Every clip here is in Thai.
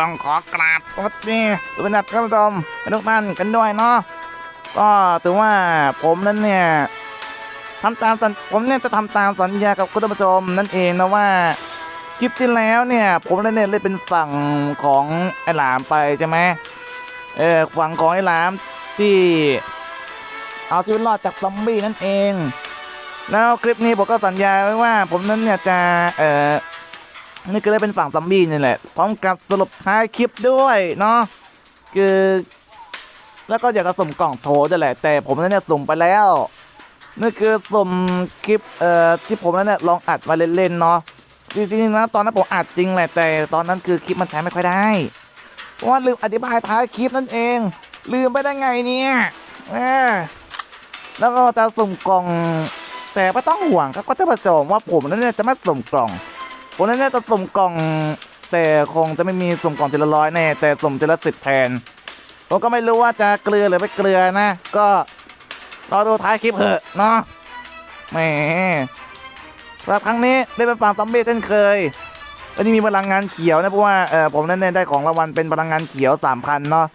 ต้องขอกราบสวัสดีสุภนัทท่านผู้ชมทุกท่านกันด้วยเนาะก็ถือว่าผมนั้นเนี่ยทำตามสัญผมเนี่ยจะทำตามสัญญากับคุณผู้ชมนั่นเองนะว่าคลิปที่แล้วเนี่ย ผมเนี่ยเล่นเป็นฝั่งของไอ้หลามไปใช่ไหมเออฝั่งของไอ้หลามที่เอาชีวิตรอดจากซอมบี้นั่นเอง แล้วคลิปนี้ผมก็สัญญาไว้ว่า ผมนั้นเนี่ยจะเออ นี่ก็เลยเป็นฝั่งซอมบี้นี่แหละ พร้อมกับสรุปท้ายคลิปด้วยเนาะคือ แล้วก็อยากจะสุ่มกล่องโชว์ด้วยแหละ แต่ผมนั้นเนี่ยสุ่มไปแล้วนี่คือสุ่มคลิปเอ่อที่ผมนั้นเนี่ยลองอัดมาเล่นๆเนาะจริงๆนะตอนนั้นผมอัดจริงแหละแต่ตอนนั้นคือคลิปมันใช้ไม่ค่อยได้เพราะว่าลืมอธิบายท้ายคลิปนั่นเอง ลืมไปได้ไงเนี่ยแล้วก็จะสุ่มกล่อง แต่ไม่ต้องห่วงครับก็ท่านผู้ชมว่าผมนั้นเนี่ยจะไม่สุ่มกล่อง ผมนั้นเนี่ยจะสุ่มกล่อง แต่คงจะไม่มีสุ่มกล่องทีละร้อยแน่แต่สุ่มทีละสิบแทน ผมก็ไม่รู้ว่าจะเกลือหรือไม่เกลือนะ ก็รอดูท้ายคลิปเถอะเนาะแหมสำหรับครั้งนี้ได้เป็นฝั่งซอมบี้เช่นเคยวันนี้มีพลังงานเขียวนะเพราะว่าเออผมนั้นเนี่ยได้ของรางวัลเป็นพลังงานเขียวสามพันเนาะ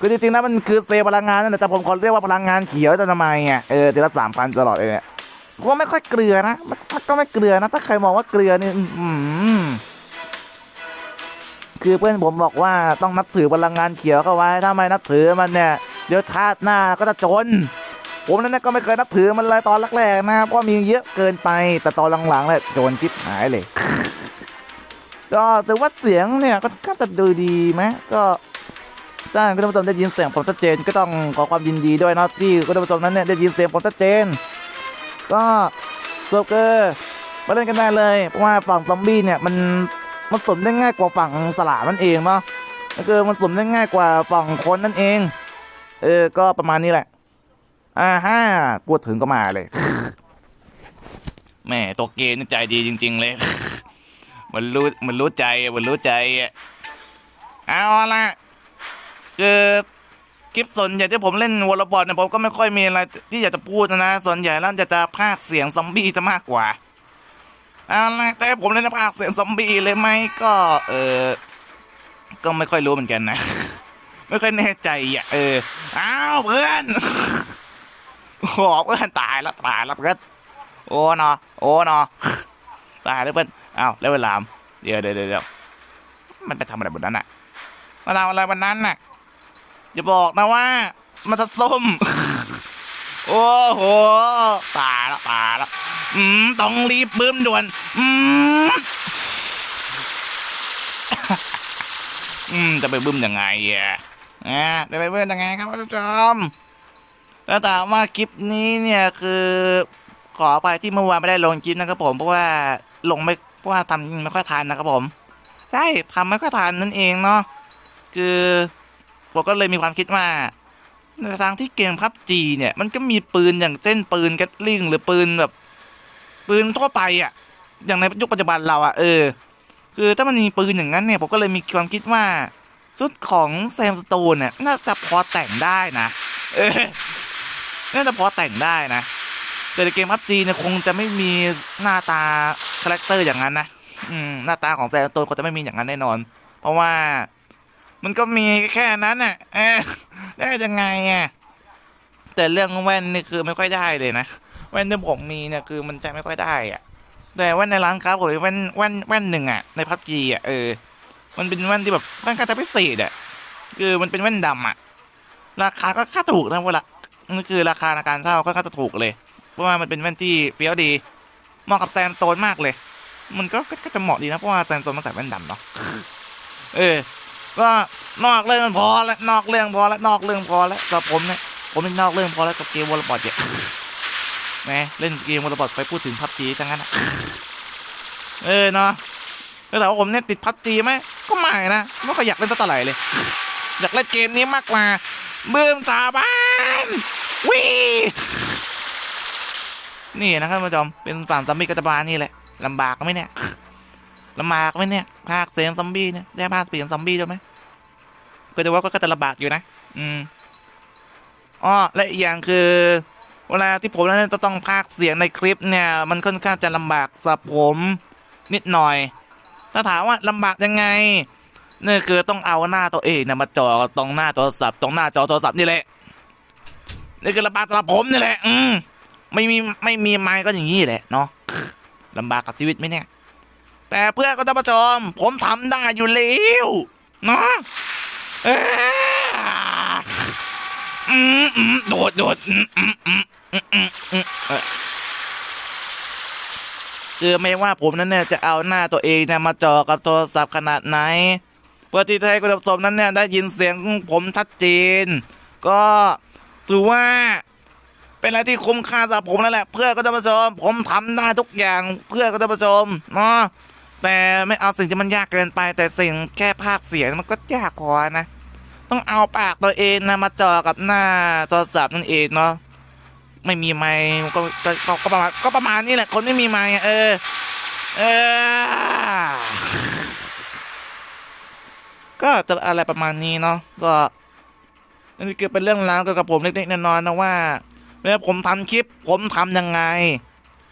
คือจริงๆนะมันคือเซลพลังงานนั่นแหละแต่ผมขอเรียกว่าพลังงานเขียวจะทำไมอะเออทีละสามพันตลอดเลยเนี่ย ผมว่าไม่ค่อยเกลือนะมันก็ไม่เกลือนะ ถ้าใครมองว่าเกลือนี่อืมคือเพื่อนผมบอกว่าต้องนับถือพลังงานเขียวเข้าไว้ ถ้าไม่นับถือมันเนี่ย เดี๋ยวชาติหน้าก็จะจน ผมนั้นก็ไม่เคยนับถือมันเลยตอนแรกๆนะเพราะมีเยอะเกินไป แต่ตอนหลังๆเนี่ยโจรชิบหายเลยก็ถือว่าเสียงเนี่ยก็จะดูดีไหมก็ถ้าคุณผู้ชมได้ยินเสียงผมชัดเจนก็ต้องขอความยินดีด้วยนะที่คุณผู้ชมนั้นเนี่ยได้ยินเสียงผมชัดเจน ก็สรุปคือมาเล่นกันได้เลย เพราะว่าฝั่งซอมบี้เนี่ยมันมันสมได้ง่ายกว่าฝั่งสลามนั่นเองเนาะก็คือมันสมได้ง่ายกว่าฝั่งคนนั่นเอง เออ ก็ประมาณนี้แหละ อ่าฮ่าพูดถึงก็มาเลย แม่ตัวเกมนี่ใจดีจริง ๆ เลย มันรู้มันรู้ใจมันรู้ใจอะเอาละคือ คลิปส่วนใหญ่ที่ผมเล่นวอลล์บอลเนี่ยผมก็ไม่ค่อยมีอะไรที่อยากจะพูดนะ ส่วนใหญ่แล้วจะจะพากเสียงซอมบี้จะมากกว่าอาละแต่ผมเล่นพากย์เสียงซอมบี้เลยไหมก็เออก็ไม่ค่อยรู้เหมือนกันนะ ไม่ค่อยแน่ใจอะเอออ้าวเพื่อนโอ้โหเพื่อนตายแล้วตายแล้วเพื่อนโอ้นาะโอ้เนาะตายแล้วเพื่อนอ้าวแล้วเวลามเดี๋ยวเดี๋ยวเดี๋ยวมันไปทำอะไรบนนั้นน่ะมาทำอะไรบนนั้นน่ะ อย่าบอกนะว่า มันจะส้ม โอ้โหตายแล้วตายแล้วอืมต้องรีบบึ้มด่วน อืมอืมจะไปบึ้มยังไงอะอ่าจะไปบึ้มยังไงครับท่านผู้ชมแล้วถามว่าคลิปนี้เนี่ยคือขอไปที่เมื่อวานไม่ได้ลงคลิปนะครับผม เพราะว่าลงไม่เพราะว่าทำไม่ค่อยทันนะครับผม ใช่ทำไม่ค่อยทันนั่นเองเนาะคือ ผมก็เลยมีความคิดว่าในทางที่เกมพับจีเนี่ยมันก็มีปืนอย่างเช่นปืนแกตลิงหรือปืนแบบ ปืนทั่วไปอะ อย่างในยุคปัจจุบันเราอะเออ คือถ้ามันมีปืนอย่างนั้นเนี่ยผมก็เลยมีความคิดว่าชุดของแซมสโตนเนี่ยน่าจะพอแต่งได้นะเออน่าจะพอแต่งได้นะแต่ในเกมพับจีเนี่ยคงจะไม่มีหน้าตาคาแรคเตอร์อย่างนั้นนะอืมหน้าตาของแต่ละตัวก็จะไม่มีอย่างนั้นแน่นอน เพราะว่า มันก็มีแค่นั้นน่ะเออได้ยังไงอะแต่เรื่องแว่นนี่คือไม่ค่อยได้เลยนะแว่นที่ผมมีเนี่ยคือมันใช้ไม่ค่อยได้อะ แต่แว่นในร้านค้าผมแว่นแว่นแว่นหนึ่งอะในพับจีอะเออมันเป็นแว่นที่แบบค่นข้างจะพิเศษอะคือมันเป็นแว่นดำอะ ราคาก็ค่าถูกนะเวลานี่คือราคาในการเช่าก็ค่าจะถูกเลย เพราะว่ามันเป็นแว่นที่เฟี้ยวดีเหมาะกับแซมโตนมากเลย มันก็ก็ก็จะเหมาะดีนะเพราะว่าแซมโตนมันใส่แว่นดำเนาะเออ ก็นอกเรื่องพอแล้วนอกเรื่องพอแล้วนอกเรื่องพอแล้วสำหรับผมเนี่ยผมเป็นนอกเรื่องพอแล้วกับเกมวอลเลย์บอลเนี่ยแหมเล่นเกมวอลเลย์บอลไปพูดถึงพับจีทั้งนั้นเออเนาะแล้วแต่ว่าผมเนี่ยติดพับจีไหมก็ไม่นะไม่ค่อยอยากเล่นสักเท่าไหร่เลย อยากเล่นเกมนี้มากกว่าบืมสาบานวีนี่นะครับท่านผู้ชมเป็นฝั่งซอมบี้กัตบาลนี่แหละลำบากไหมเนี่ย ลำบากไหมเนี่ย ภาคเสียงซอมบี้เนี่ยได้ภาคเสียงซอมบี้ด้วยไหมก็จะว่าก็จะลำบากอยู่นะ อืมอ๋อและอีกอย่างคือ เวลาที่ผมนั้นจะต้องพากเสียงในคลิปเนี่ย มันค่อนข้างจะลำบากสำหรับผมนิดหน่อย ถ้าถามว่าลำบากยังไงนี่คือต้องเอาหน้าตัวเองนะมาจ่อตรงหน้าโทรศัพท์ตรงหน้าจอโทรศัพท์นี่แหละนี่คือลำบากสำหรับผมนี่แหละ อืมไม่มีไม่มีไม้ก็อย่างนี้แหละเนาะลำบากกับชีวิตไหมเนี่ย แต่เพื่อนก็ท่านผู้ชม ผมทำได้อยู่แล้วเนาะอืมอืมโดดโดดอืมอืมอืมอืมอืมอืมคือไม่ว่าผมนั้นเนี่ยจะเอาหน้าตัวเองเนี่ยมาจอกับโทรศัพท์ขนาดไหน เพื่อที่จะให้คุณผู้ชมนั้นเนี่ยได้ยินเสียงผมชัดเจน ก็ถือว่าเป็นอะไรที่คุ้มค่าสำหรับผมนั่นแหละ เพื่อก็ท่านผู้ชม ผมทำได้ทุกอย่างเพื่อก็ท่านผู้ชมเนาะ แต่ไม่เอาสิ่งที่มันยากเกินไป แต่สิ่งแค่ภาคเสียงมันก็ยากพอนะ ต้องเอาปากตัวเองนะมาจ่อกับหน้าโทรศัพท์นั่นเองเนาะไม่มีไมค์ก็ก็ก็ประมาณก็ประมาณนี้แหละ คนไม่มีไมค์อะเออ เออ ก็จะอะไรประมาณนี้เนาะก็นี่คือเป็นเรื่องราวเกี่ยวกับผมเล็กๆน้อยๆนะว่าเวลาผมทำคลิป ผมทำยังไง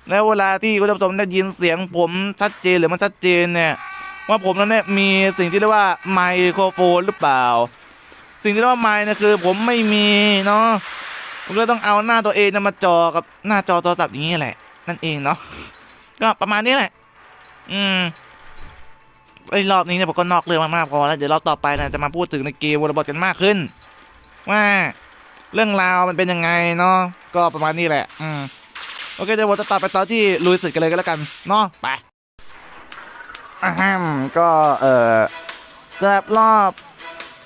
แล้วเวลาที่คุณผู้ชมได้ยินเสียงผมชัดเจนหรือมันชัดเจนเนี่ยว่าผมนั้นเนี่ยมีสิ่งที่เรียกว่าไมโครโฟนหรือเปล่า สิ่งที่เรียกว่าไมค์เนี่ยคือ ผมไม่มีเนาะผมก็ต้องเอาหน้าตัวเองนะมาจอกับหน้าจอโทรศัพท์อย่างนี้แหละ นั่นเองเนาะก็ประมาณนี้แหละ อืมไอ้รอบนี้เนี่ยผมก็นอกเรื่องมากๆพอแล้วเดี๋ยวรอบต่อไปนะจะมาพูดถึงในเกมวอลบอลกันมากขึ้น ว่า เรื่องราวมันเป็นยังไงเนาะก็ประมาณนี้แหละ อืม โอเคเดี๋ยวผมจะตัดไปตอนที่ลุยสึกกันเลยก็แล้วกันเนาะไปอ่าฮมก็เออสำหรับรอบ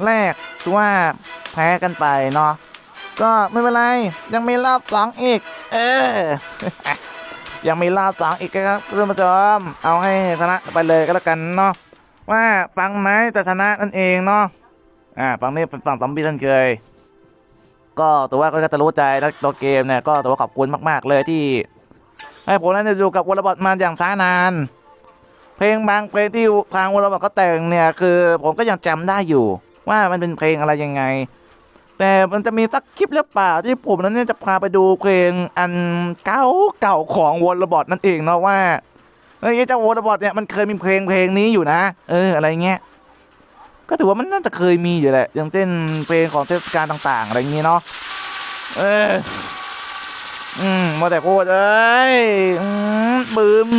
แรกถือว่าแพ้กันไปเนาะก็ไม่เป็นไรยังมีรอบสองอีก เออยังมีรอบสองอีกครับเพื่อนผู้ชมเอาให้ชนะไปเลยก็แล้วกันเนาะว่าฟังไหมจะชนะนั่นเองเนาะอ่าฟังนี่เป็นฝั่งซอมบี้ท่านเคย ก็ตัวว่าก็จะรู้ใจนักตัวเกมเนี่ยก็ตัวว่าขอบคุณมาก ๆ เลยที่ให้ผมนั้นอยู่กับวอลบอทมาอย่างช้านาน เพลงบางเพลงที่ทางวอลบอทเขาแต่งเนี่ยคือผมก็ยังจำได้อยู่ ว่ามันเป็นเพลงอะไรยังไง แต่มันจะมีสักคลิปหรือเปล่าที่ผมนั้นจะพาไปดูเพลงอันเก่าเก่าของวอลบอทนั่นเองเนาะว่าเฮ้เจ้าวอลบอทเนี่ยมันเคยมีเพลงเพลงนี้อยู่นะ เอออะไรเงี้ย ก็ถือว่ามันน่าจะเคยมีอยู่แหละ อย่างเช่นเพลงของเทศกาลต่างๆ อะไรอย่างงี้เนาะเอออืมมาแต่พูดเอ้ยอืมบึม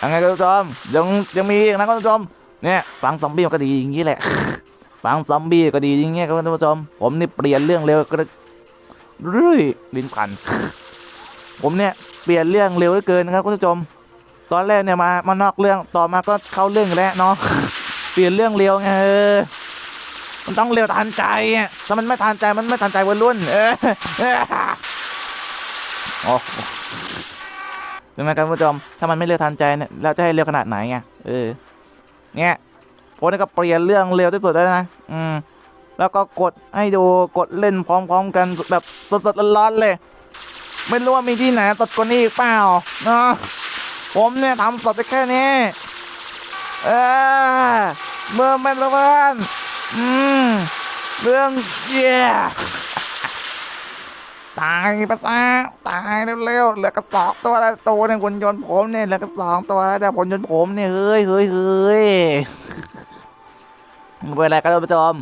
ยังไงคุณผู้ชมยังยังมีอีกนะคุณผู้ชมเนี่ยฟังซอมบี้ก็ดีอย่างงี้แหละฟังซอมบี้ก็ดีอย่างเงี้ยครับคุณผู้ชม ผมนี่เปลี่ยนเรื่องเร็วก็เรื่อยลิ้นพันผมเนี่ยเปลี่ยนเรื่องเร็วเหลือเกินนะครับคุณผู้ชม ตอนแรกเนี่ยมามานอกเรื่องต่อมาก็เข้าเรื่องแล้วเนาะ เปลี่ยนเรื่องเร็วไงเออมันต้องเร็วทันใจอะถ้ามันไม่ทันใจมันไม่ทันใจวัยรุ่นเออเออโอ้ใช่ไหมครับผู้ชมถ้ามันไม่เร็วทันใจเนี่ยเราจะให้เร็วขนาดไหนไงเออเนี่ยผมนี่ก็เปลี่ยนเรื่องเร็วที่สุดแล้วนะอืมแล้วก็กดให้ดูกดเล่นพร้อมๆกันแบบสดๆร้อนๆเลย ไม่รู้ว่ามีที่ไหนสดกว่านี้อีกเปล่าเนาะผมเนี่ยทำสดไปแค่นี้ เออเมื่อแม่นละเพื่อนอืมเรื่องเย่ตายไปซะตายเร็วๆเหลือกระสองตัวล้วตัวเนี่ยคนยนต์ผมเนี่ยเหลือกระสองตัวแล้วคนยนต์ผมเนี่ยเฮ้ยเฮ้ยเฮ้ยไม่เป็นไรครับท่านผู้ชม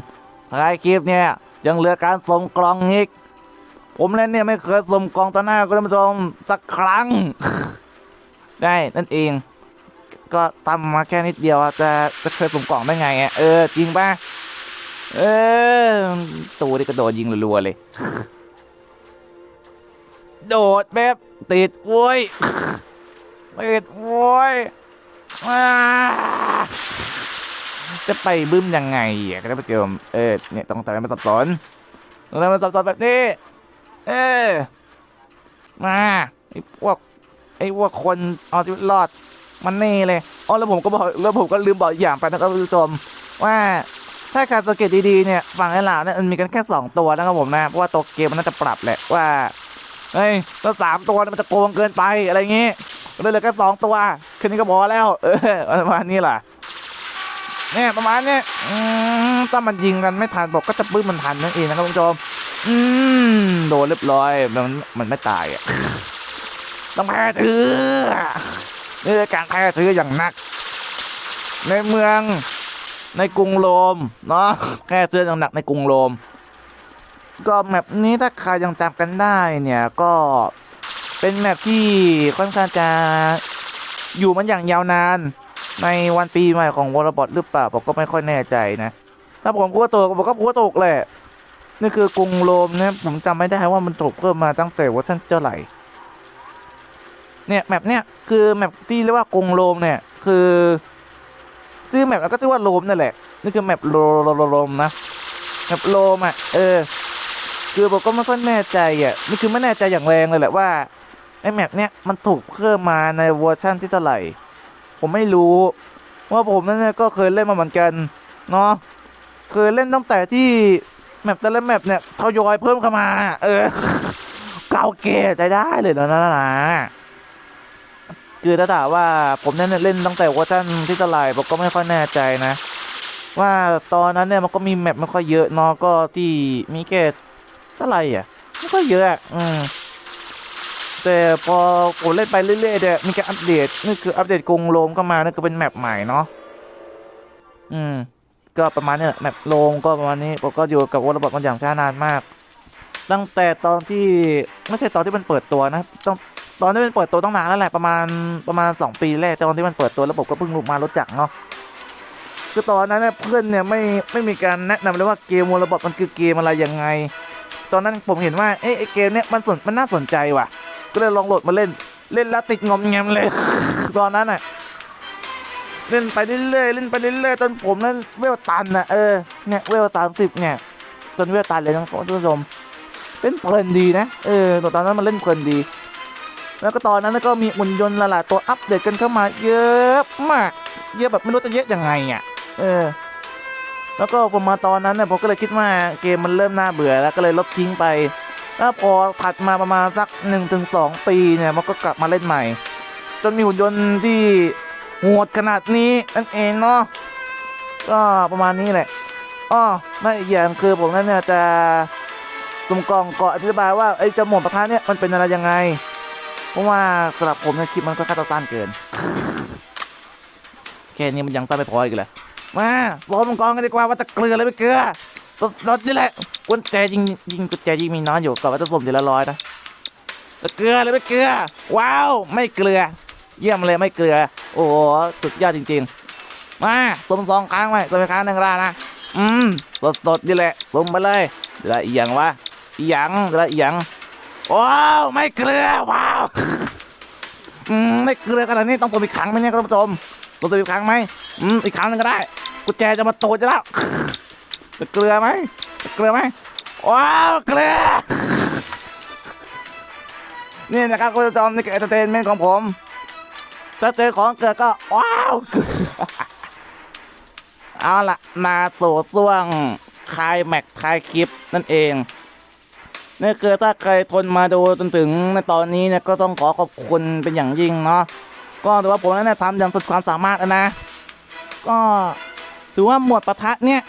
ท้ายคลิปเนี่ย ยังเหลือการส่งกล่องอีก ผมเล่นเนี่ยไม่เคยส่งกล่องต่อหน้าคุณผู้ชมสักครั้ง ได้นั่นเอง ก็ทำมาแค่นิดเดียวจะจะเคยส่งกล่องได้ไงอะเออจริงป่ะเออตูนี่กระโดดยิงรัวๆเลย โดดแบบติดโว้ยติดโว้ยจะไปบึ้มยังไงอะก็ท่านผู้ชมเออเนี่ยต้องทำให้มันสับสนต้องทำให้มันสับสนแบบนี้ เออมาไอ้พวกไอ้พวกคนเอาชีวิตรอด มันนี่เลยอ๋อแล้วผมก็บอกแล้วผมก็ลืมบอกอย่างไปนะครับคุณผู้ชมว่าถ้าการสังเกตดีๆเนี่ยฝั่งไอ้หลาวเนี่ยมันมีกันแค่ 2 ตัวนะครับผมนะเพราะว่าตัวเกมมันน่าจะปรับแหละว่าเฮ้ยถ้าสามตัวมันจะโกงเกินไปอะไรอย่างงี้ก็เลยเหลือแค่สองตัวแค่นี้ก็พอแล้ว เออประมาณนี้แหละเนี่ยประมาณเนี้ยถ้ามันยิงกันไม่ทันบอกก็จะปื้มมันทันนั่นเองนะครับคุณผู้ชมอืมโดนเรียบร้อยมันมันไม่ตายอะต้องแพ้ถือ นี่การแพ้ถืออย่างหนัก ในเมืองในกรุงโรมเนาะแค่เสื้ออย่างหนักในกรุงโรม ก็แมปนี้ถ้าใครยังจำกันได้เนี่ยก็เป็นแมปที่ค่อนข้างจะอยู่มันอย่างยาวนานในวันปีใหม่ของวอลบอทหรือเปล่าผมก็ไม่ค่อยแน่ใจนะ ถ้าผมพูดว่าตกผมก็พูดว่าตกแหละนี่คือกรุงโรมนะผมจำไม่ได้ว่ามันตกเพิ่มมาตั้งแต่เวอร์ชันเท่าไหร่ เนี่ยแมปเนี่ยคือแมปที่เรียกว่ากรุงโรมเนี่ยคือชื่อแมปแล้วก็ชื่อว่าโรมนั่นแหละนี่คือแมปโรโรโรมนะแมปโรมอะเออคือผมก็ไม่ค่อยแน่ใจอะนี่คือไม่แน่ใจอย่างแรงเลยแหละว่าไอ้แมปเนี่ยมันถูกเพิ่มมาในเวอร์ชันที่เท่าไหร่ ผมไม่รู้ว่าผมนั่นเนี่ก็เคยเล่นมาเหมือนกันเนาะเคยเล่นตั้งแต่ที่แมปแต่ละแมปเนี่ยทยอยเพิ่มเข้ามา เออ เก่าเก๋ใจได้เลยนะนะนะ คือถ้าถามว่าผมเนี่ยเล่นตั้งแต่เวอร์ชันที่เท่าไล่ผมก็ไม่ค่อยแน่ใจนะ ว่าตอนนั้นเนี่ยมันก็มีแมปไม่ค่อยเยอะเนาะก็ที่มีแค่เท่าไหร่อะไม่ค่อยเยอะอะอืมแต่พอผมเล่นไปเรื่อยๆเนี่ยมีการอัปเดตนี่คืออัปเดตกรุงโรมเข้ามานี่ก็เป็นแมปใหม่เนาะอืม ก็ประมาณเนี้ยแมปโรมก็ประมาณนี้ผมก็อยู่กับวอลบอทมาอย่างช้านานมาก ตั้งแต่ตอนที่ไม่ใช่ตอนที่มันเปิดตัวนะต้อง ตอนที่มันเปิดตัวต้องนานแล้วแหละประมาณประมาณสองปีแรกตอนที่มันเปิดตัวแล้วผมก็เพิ่งรู้มารู้จักเนาะคือตอนนั้นเนี่ยเพื่อนเนี่ยไม่ไม่มีการแนะนำเลยว่าเกมวอลบอทมันคือเกมอะไรยังไง ตอนนั้นผมเห็นว่าเอ๊ะไอเกมเนี่ยมันสนมันน่าสนใจว่ะ ก็เลยลองโหลดมาเล่นเล่นแล้วติดงอมแงมเลย ตอนนั้นอะเล่นไปเรื่อยๆเล่นไปเรื่อยๆจนผมนั้นเวลตันนะเออเนี่ยเวลสามสิบเนี่ยจนเวลตันเลยนะคุณผู้ชมเล่นเพลินดีนะเออตอนนั้นมันเล่นเพลินดี แล้วก็ตอนนั้นก็มีหุ่นยนต์หลายๆตัวอัปเดตกันเข้ามาเยอะมาก เยอะแบบไม่รู้จะเยอะยังไงอะ เออ แล้วก็ผมมาตอนนั้นเนี่ยผมก็เลยคิดว่าเกมมันเริ่มน่าเบื่อแล้วก็เลยลบทิ้งไป แล้วพอถัดมาประมาณสักหนึ่งถึงสองปีเนี่ยมันก็กลับมาเล่นใหม่ จนมีหุ่นยนต์ที่โหดขนาดนี้นั่นเองเนาะ ก็ประมาณนี้แหละอ้อไม่อีกอย่างคือผมนั่นเนี่ยจะสมกล่องก่ออธิบายว่าไอ้จมวดประธานเนี่ยมันเป็นอะไรยังไง เพราะว่าสำหรับผมเนี่ยคลิปมันก็ค่อนข้างสั้นเกิน แค่นี้มันยังสั้นไม่พออีกเลยมาโซมกองกันดีกว่าว่าจะเกลือหรือไม่เกลือสดๆนี่แหละกุญแจยิงยิงกุญแจยิงมีน้อยอยู่ก่อนว่าจะสุ่มทีละร้อยนะจะเกลือหรือไม่เกลือ ว้าว ไม่เกลือ เยี่ยมเลยไม่เกลือ โอ้โหสุดยอดจริง ๆ มาสุ่มสองครั้งไว้สุ่มอีกครั้งหนึ่งก็ได้นะอืมสดสดๆนี่แหละสุ่มไปเลยเดี๋ยวอีกอย่งวะอีกอย่งเดี๋ยวอีกอย่ง ว้าวไม่เกลือว้าวอืมไม่เกลือขนาดนี้ต้องสุ่มอีกครั้งไหมเนี่ยคุณผู้ชมสุ่มอีกครั้งไหมอืมอีกครั้งหนึงก็ได้กุญแจจะมาโตจะแล้วจะเกลือไหมจะเกลือไหมว้าวเกลือนี่นะครับคุณผู้ชมนี่คือเอนเตอร์เทนเมนต์ของผมถ้าเจอของเกลือก็ว้าวเกลือเอาละมาสู่ช่วงคลายแม็กคลายคลิปนั่นเอง นี่คือถ้าใครทนมาดูจนถึงในตอนนี้เนี่ยก็ต้องขอขอบคุณเป็นอย่างยิ่งเนาะก็ถือว่าผมนั้นทำอย่างสุดความสามารถนะ ก็ถือว่าหมวดประทะเนี่ย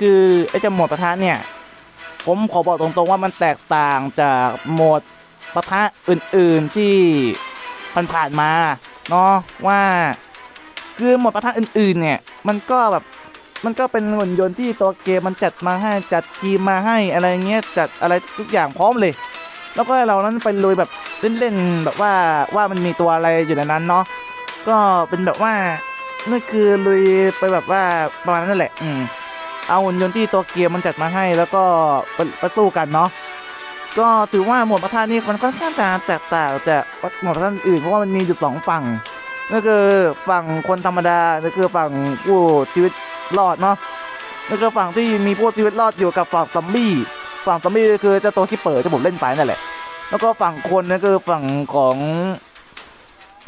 คือไอ้จ้าโหมวดประทะเนี่ย ผมขอบอกตรงๆว่ามันแตกต่างจากหมวดประทะอื่นๆที่ผ่านๆมาเนาะว่าคือหมวดประทะอื่นๆเนี่ยมันก็แบบ มันก็เป็นหุ่นยนต์ที่ตัวเกมมันจัดมาให้จัดทีมมาให้อะไรเงี้ยจัดอะไรทุกอย่างพร้อมเลย แล้วก็เรานั้นไปลุยแบบเล่นๆแบบว่าว่ามันมีตัวอะไรอยู่ในนั้นเนาะก็เป็นแบบว่านั่นคือลุยไปแบบว่าประมาณนั้นแหละ อืมเอาหุ่นยนต์ที่ตัวเกียร์มันจัดมาให้แล้วก็ไปสู้กันเนาะก็ถือว่าหมวดประธานนี่มันค่อนข้างจะแตกต่างจากหมวดประธานอื่นเพราะว่ามันมีอยู่สองฝั่งนั่นคือฝั่งคนธรรมดานั่นคือฝั่งผู้ชีวิต รอดเนาะนั่นคือฝั่งที่มีผู้ชีวิตรอดอยู่กับฝั่งซอมบี้ฝั่งซอมบี้คือเจ้าตัวที่เปิดที่ผมเล่นไปนั่นแหละ แล้วก็ฝั่งคนนั่นคือฝั่งของ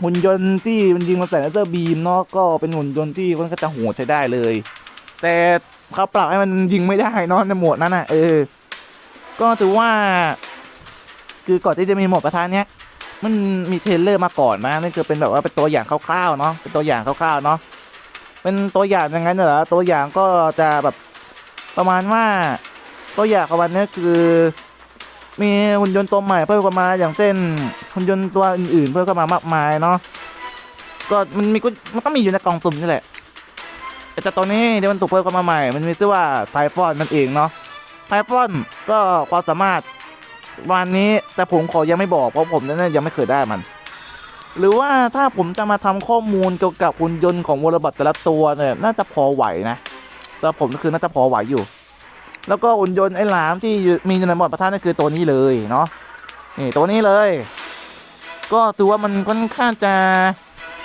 หุ่นยนต์ที่มันยิงมาใส่เลเซอร์บีมเนาะก็เป็นหุ่นยนต์ที่ค่อนข้างจะโหดใช้ได้เลย แต่เขาปรับให้มันยิงไม่ได้เนอะในโหมดนั้นน่ะเออ ก็ถือว่า คือก่อนที่จะมีโหมดประธานเนี้ย มันมีเทรลเลอร์มาก่อนนะนั่นคือเป็นแบบว่าเป็นตัวอย่างคร่าวๆเนาะเป็นตัวอย่างคร่าวๆเนาะ เป็นตัวอย่างอย่างนั้นเหรอตัวอย่างก็จะแบบประมาณว่าตัวอย่างของมันนี้คือ มีหุ่นยนต์ตัวใหม่เพิ่มเข้ามาอย่างเช่นหุ่นยนต์ตัวอื่นๆเพิ่มเข้ามามากมายเนาะก็มันมีกุญมันต้องมีอยู่ในกล่องสุ่มนี่แหละไอ้เจ้าตัวนี้เดี๋ยวมันถูกเพิ่มเข้ามาใหม่ มันมีชื่อว่าไทฟอนนั่นเองเนาะไทฟอนก็ความสามารถวันนี้แต่ผมขอยังไม่บอกเพราะผมนั้นยังไม่เคยได้มัน หรือว่าถ้าผมจะมาทำข้อมูลเกี่ยวกับหุ่นยนต์ของวรบัตแต่ละตัวเนี่ยน่าจะพอไหวนะแต่ผมก็คือน่าจะพอไหวอยู่ แล้วก็หุ่นยนต์ไอ้หลามที่มีในหมวดประธานนั่นคือตัวนี้เลยเนาะนี่ตัวนี้เลย ก็ถือว่ามันค่อนข้างจะ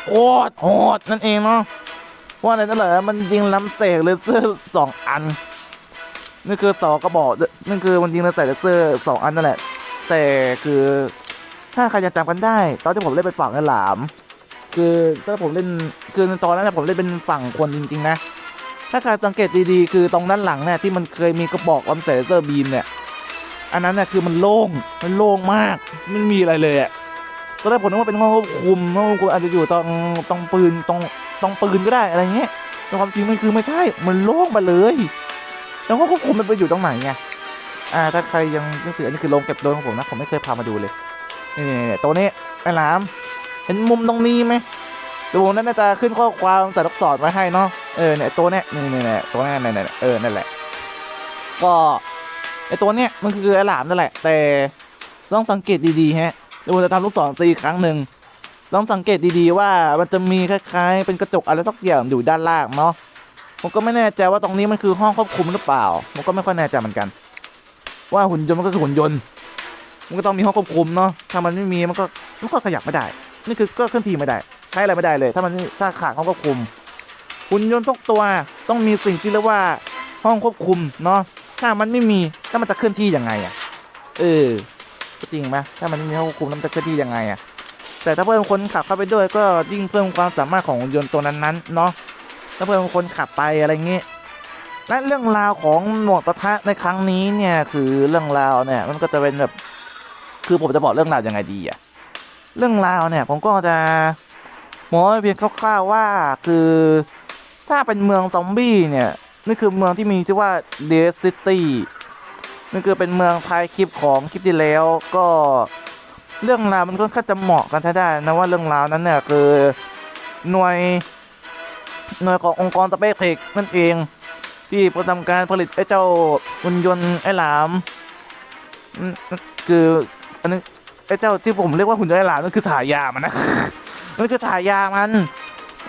โคตรโหดนั่นเองเนาะเพราะอะไรนั่นแหละมันยิงลำเสกเลเซอร์สองอันนี่คือสองกระบอกนั่คือมันยิงเลเซอร์เลเซอร์สองอันนั่นแหละ แต่คือ ถ้าใครจะจำกันได้ ตอนที่ผมเล่นเป็นฝั่งไอ้หลาม คือถ้าผมเล่นคือตอนนั้นนะผมเล่นเป็นฝั่งคนจริง ๆ นะ ถ้าใครสังเกตดีๆ คือตรงด้านหลังเนี่ยที่มันเคยมีกระบอกลำเสเลเซอร์บีมเนี่ย อันนั้นเนี่ยคือมันโล่งมันโล่งมากไม่มีอะไรเลยอะตอนแรกผมนึกว่าเป็นห้องควบคุมห้องควบคุมอาจจะอยู่ตรงตรงปืนตรงตรงปืนก็ได้อะไรเงี้ยแต่ความจริงมันคือไม่ใช่ มันโล่งมาเลยแล้วห้องควบคุมมันไปอยู่ตรงไหนไงอ่าถ้าใครยังนึกถึงอันนี้คือโรงเก็บโดนของผมนะผมไม่เคยพามาดูเลย นี่ตัวนี้ไอ้หลามเห็นมุมตรงนี้ไหมดี๋ยวผมนั่นจะขึ้นข้อความใส่ลักษรไว้ให้เนาะเออเนี่ยตัวเนี้ยนี่นี่นี่ตัวนี้นี่นี่เออนั่นแหละ ก็ไอตัวเนี้ยมันคือไอหลามนั่นแหละ แต่ต้องสังเกตดีๆฮะดี๋ยวผมจะทำลูกศรซีครั้งหนึ่งต้องสังเกตดีๆว่ามันจะมีคล้ายๆ เป็นกระจกอะไรสักอย่างอยู่ด้านล่างเนาะผมก็ไม่แน่ใจว่าตรงนี้มันคือห้องควบคุมหรือเปล่าผมก็ไม่ค่อยแน่ใจเหมือนกัน ว่าหุ่นยนต์มันก็คือหุ่นยนต์ มันก็ต้องมีห้องควบคุมเนาะถ้ามันไม่มีมันก็มันก็ขยับไม่ได้ นี่คือก็เคลื่อนที่ไม่ได้ ใช้อะไรไม่ได้เลย ถ้ามันถ้าขาดห้องควบคุมหุ่นยนต์ทุกตัวต้องมีสิ่งที่เรียกว่าห้องควบคุมเนาะถ้ามันไม่มีแล้วมันจะเคลื่อนที่ยังไงอะเออจริงไหมถ้ามันไม่มีห้องควบคุมแล้วมันจะเคลื่อนที่ยังไงอะแต่ถ้าเพิ่มคนขับเข้าไปด้วยก็ยิ่งเพิ่มความสามารถของหุ่นยนต์ตัวนั้นๆเนาะถ้าเพิ่มคนขับไปอะไรเงี้ยและเรื่องราวของหมวดปะทะในครั้งนี้เนี่ยคือเรื่องราวเนี่ยมันก็จะเป็นแบบ คือผมจะบอกเรื่องราวยังไงดีอะเรื่องราวเนี่ยผมก็จะหมอเพียงคร่าวๆว่าคือถ้าเป็นเมืองซอมบี้เนี่ยนี่คือเมืองที่มีชื่อว่าเดซิตี้นี่คือเป็นเมืองท้ายคลิปของคลิปที่แล้วก็เรื่องราวมันก็ค่อนจะเหมาะกันใช้ได้นะว่าเรื่องราวนั้นเนี่ยคือหน่วยหน่วยขององค์กรสเปกเทคนั่นเอง ที่ประทำการผลิตไอ้เจ้าหุ่นยนต์ไอ้หลาม คือ อันนี้ไอ้เจ้าที่ผมเรียกว่าหุ่นยนต์ไอ้หลามนั่นคือฉายามันนะนั่นคือฉายามัน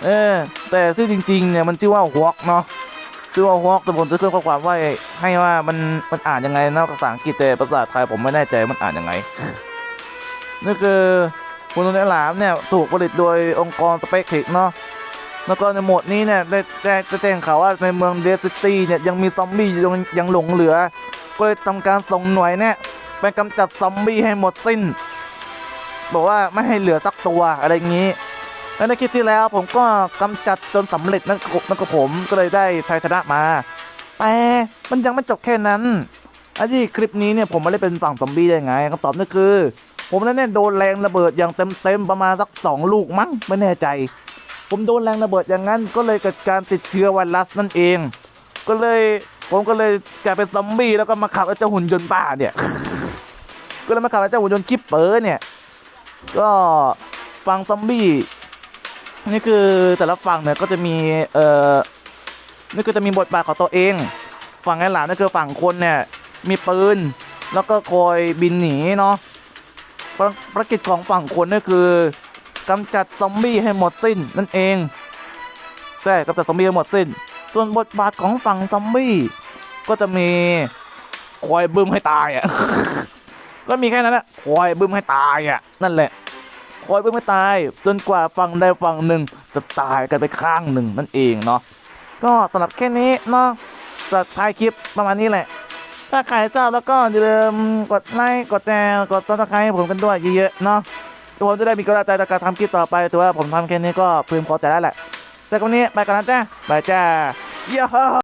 เออ แต่ชื่อจริงๆเนี่ยมันชื่อว่าฮวอกเนาะชื่อว่าฮวอกแต่ผมจะขึ้นข้อความไว้ให้ว่ามันมันอ่านยังไงนะภาษาอังกฤษแต่ภาษาไทยผมไม่แน่ใจมันอ่านยังไงนี่คือหุ่นยนต์ไอ้หลามเนี่ยถูกผลิตโดยองค์กรสเปกเทคเนาะแล้วก็ในโหมดนี้เนี่ยได้ได้แจ้งข่าวว่าในเมืองเดสซิตี้เนี่ยยังมีซอมบี้ยังยังหลงเหลือ ก็เลยทำการส่งหน่วยเนี่ย ไปกำจัดซอมบี้ให้หมดสิ้น บอกว่าไม่ให้เหลือสักตัวอะไรอย่างนี้แล้วในคลิปที่แล้วผมก็กำจัดจนสำเร็จนั่นก็นั่นก็ผมก็เลยได้ชัยชนะมา แต่มันยังไม่จบแค่นั้นอันที่คลิปนี้เนี่ยผมไม่ได้เป็นฝั่งซอมบี้ได้ไงคำตอบนั่นคือ ผมนั้นเนี่ยโดนแรงระเบิดอย่างเต็มๆประมาณสักสองลูกมั้งไม่แน่ใจ ผมโดนแรงระเบิดอย่างนั้น ก็เลยเกิดการติดเชื้อไวรัสนั่นเอง ก็เลยผมก็เลยกลายเป็นซอมบี้แล้วก็มาขับไอ้เจ้าหุ่นยนต์บ้าเนี่ย ก็เลยมาขับไอ้เจ้าหุ่นยนต์คิปเปอร์เนี่ย ก็ฝั่งซอมบี้นี่คือแต่ละฝั่งเนี่ยก็จะมีเอ่อนี่ก็จะมีบทบาทของตัวเอง ฝั่งไอ้หลานนี่คือฝั่งคนเนี่ยมีปืนแล้วก็คอยบินหนีเนาะภารภารกิจของฝั่งคนนี่คือกำจัดซอมบี้ให้หมดสิ้นนั่นเองใช่กำจัดซอมบี้ให้หมดสิ้น ส่วนบทบาทของฝั่งซอมบี้ก็จะมีคอยบึ้มให้ตายอะ ก็มีแค่นั้นแหละคอยบึ้มให้ตายอะนั่นแหละคอยบึ้มให้ตาย จนกว่าฝั่งใดฝั่งหนึ่งจะตายกันไปข้างหนึ่งนั่นเองเนาะก็สำหรับแค่นี้เนาะจะท้ายคลิปประมาณนี้แหละ ถ้าใครชอบแล้วก็อย่าลืมกดไลค์กดแชร์กดซับสไครต์ให้ผมกันด้วยเยอะๆเนาะผมจะได้มีกำลังใจในการทำคลิปต่อไปถือว่าผมทำแค่นี้ก็พึงพอใจแล้วแหละจากวันนี้ไปกันนะจ้าบายจ้าเย้